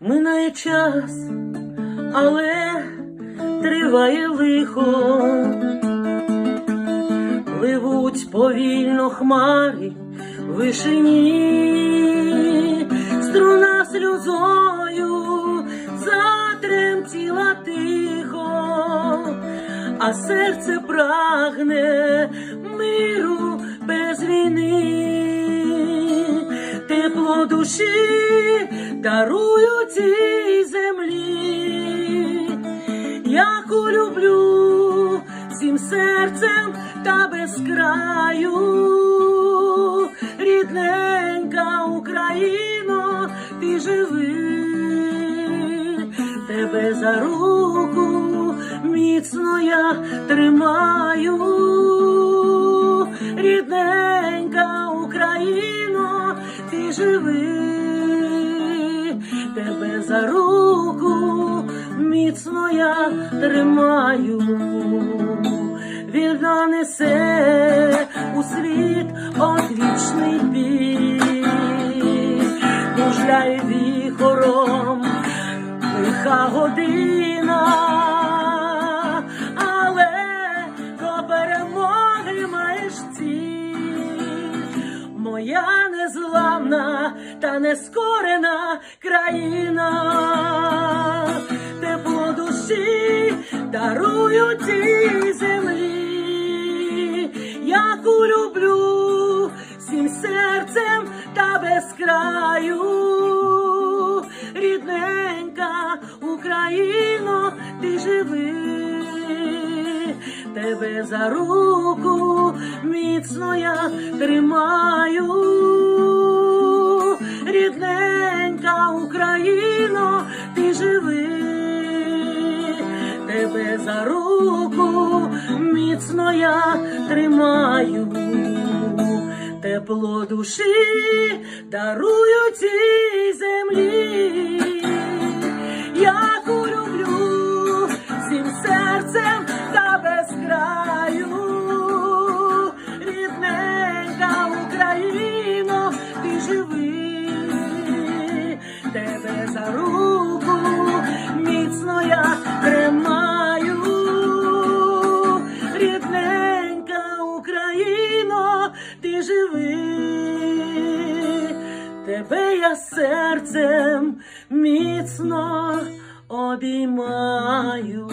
Минає час, але триває лихо, пливуть повільно хмари в вишині, струна сльозою затремтіла тихо, а серце прагне миру душі дарую цій землі, яку люблю всім серцем та без краю, рідненька Україно, ти живи, тебе за руку міцно я тримаю, за руку міцно я тримаю, вірна несе у світ одвічний бій, кружляє віхором лиха година, незламна та нескорена країна, тепло душі дарую цій землі, яку люблю всім серцем та без краю, рідненька Україно, ти живи, тебе за руку міцно я тримаю, за руку міцно я тримаю, тепло душі дарую цій землі, яку люблю всім серцем та без краю, рідненька Україно, ти живи, тебе за руку тебе я серцем міцно обіймаю.